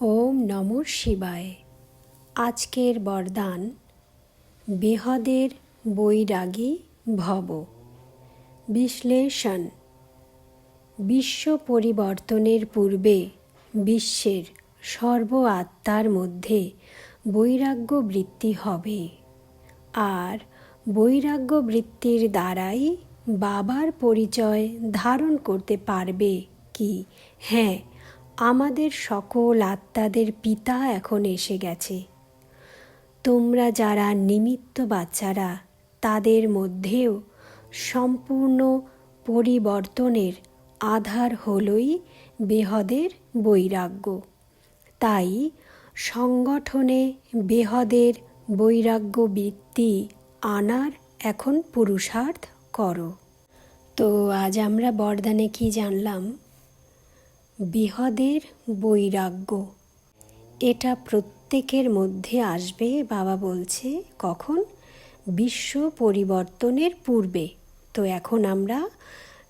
ওম নম শিবায়। আজকের বরদান, বেহদের বৈরাগী ভব। বিশ্লেষণ, বিশ্ব পরিবর্তনের পূর্বে বিশ্বের সর্ব আত্মার মধ্যে বৈরাগ্য বৃত্তি হবে। আর বৈরাগ্য বৃত্তির দ্বারাই বাবার পরিচয় ধারণ করতে পারবে কি? হ্যাঁ আমাদের সকল আত্মাদের পিতা এখন এসে গেছে। তোমরা যারা নিমিত্ত বাচ্চারা, তাদের মধ্যেও সম্পূর্ণ পরিবর্তনের আধার হলই বেহদের বৈরাগ্য। তাই সংগঠনে বেহদের বৈরাগ্য বৃত্তি আনার এখন পুরুষার্থ করো। তো আজ আমরা বরদানে কি জানলাম? বৃহদের বৈরাগ্য। এটা প্রত্যেকের মধ্যে আসবে, বাবা বলছে, কখন? বিশ্ব পরিবর্তনের পূর্বে। তো এখন আমরা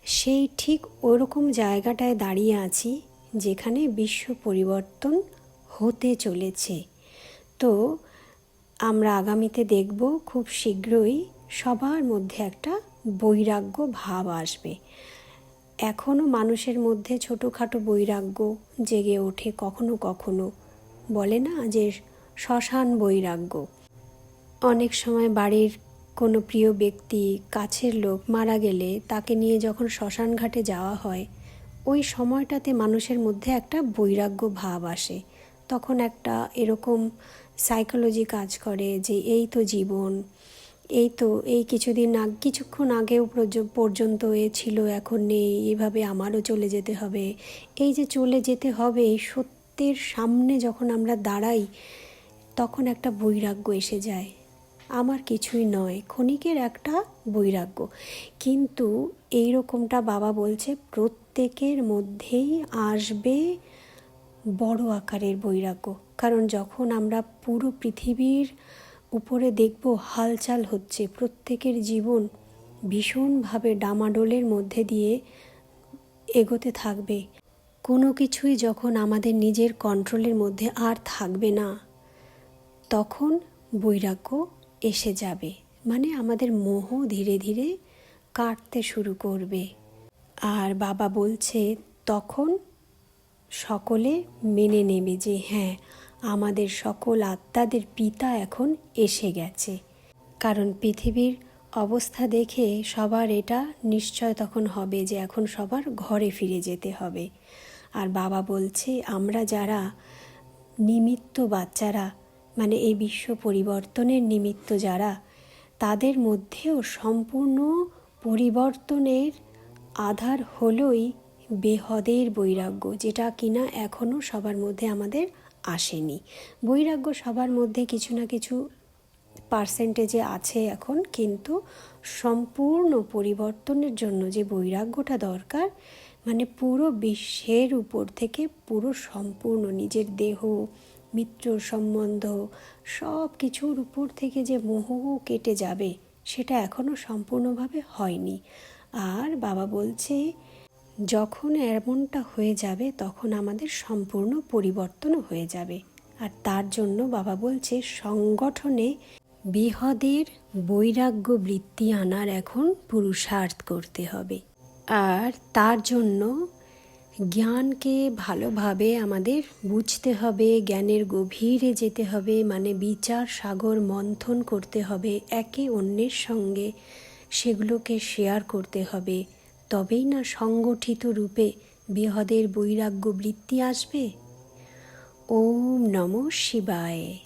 সেই ঠিক ওরকম জায়গাটায় দাঁড়িয়ে আছি, যেখানে বিশ্ব পরিবর্তন হতে চলেছে। তো আমরা আগামীতে দেখব, খুব শীঘ্রই সবার মধ্যে একটা বৈরাগ্য ভাব আসবে। এখনও মানুষের মধ্যে ছোটোখাটো বৈরাগ্য জেগে ওঠে কখনো কখনো। বলে না যে শ্মশান বৈরাগ্য। অনেক সময় বাড়ির কোনো প্রিয় ব্যক্তি, কাছের লোক মারা গেলে তাকে নিয়ে যখন শ্মশান ঘাটে যাওয়া হয়, ওই সময়টাতে মানুষের মধ্যে একটা বৈরাগ্য ভাব আসে। তখন একটা এরকম সাইকোলজি কাজ করে যে, এই তো জীবন এই তো, এই কিছুদিন আগ, কিছুক্ষণ আগেও পর্যন্ত এ ছিল, এখন নেই, এভাবে আমারও চলে যেতে হবে। এই যে চলে যেতে হবে, এই সত্যের সামনে যখন আমরা দাঁড়াই, তখন একটা বৈরাগ্য এসে যায়। আমার কিছুই নয়, ক্ষণিকের একটা বৈরাগ্য। কিন্তু এই রকমটা বাবা বলছে, প্রত্যেকের মধ্যেই আসবে বড় আকারের বৈরাগ্য। কারণ যখন আমরা পুরো পৃথিবীর উপরে দেখব হালচাল হচ্ছে। প্রত্যেকের জীবন ভীষণভাবে ডামাডোলের মধ্যে দিয়ে এগোতে থাকবে। কোনো কিছুই যখন আমাদের নিজের কন্ট্রোলের মধ্যে আর থাকবে না, তখন বৈরাগ্য এসে যাবে। মানে আমাদের মোহ ধীরে ধীরে কাটতে শুরু করবে। আর বাবা বলছে, তখন সকলে মেনে নেবে যে হ্যাঁ আমাদের সকল আত্মাদের পিতা এখন এসে গেছে। কারণ পৃথিবীর অবস্থা দেখে সবার এটা নিশ্চয় তখন হবে যে এখন সবার ঘরে ফিরে যেতে হবে। আর বাবা বলছে, আমরা যারা নিমিত্ত বাচ্চারা মানে এই বিশ্ব পরিবর্তনের নিমিত্ত যারা, তাদের মধ্যেও সম্পূর্ণ পরিবর্তনের আধার হলই বেহদের বৈরাগ্য, যেটা কিনা এখনও সবার মধ্যে আমাদের আসেনি। বৈরাগ্য সবার মধ্যে কিছু না কিছু পার্সেন্টেজে আছে এখন, কিন্তু সম্পূর্ণ পরিবর্তনের জন্য যে বৈরাগ্যটা দরকার মানে পুরো বিশ্বের উপর থেকে পুরো সম্পূর্ণ নিজের দেহ, মিত্র সম্বন্ধ সব কিছুর উপর থেকে যে মোহ কেটে যাবে, সেটা এখনও সম্পূর্ণভাবে হয়নি। আর বাবা বলছে যখন এমনটা হয়ে যাবে, তখন আমাদের সম্পূর্ণ পরিবর্তনও হয়ে যাবে। আর তার জন্য বাবা বলছে, সংগঠনে বৃহদের বৈরাগ্য বৃত্তি আনার এখন পুরুষার্থ করতে হবে। আর তার জন্য জ্ঞানকে ভালোভাবে আমাদের বুঝতে হবে, জ্ঞানের গভীরে যেতে হবে মানে বিচার, সাগর, মন্থন করতে হবে, একে অন্যের সঙ্গে সেগুলোকে শেয়ার করতে হবে। তবেই না সংগঠিত রূপে বৃহদের বৈরাগ্য বৃত্তি আসবে? ওম নম শিবায়।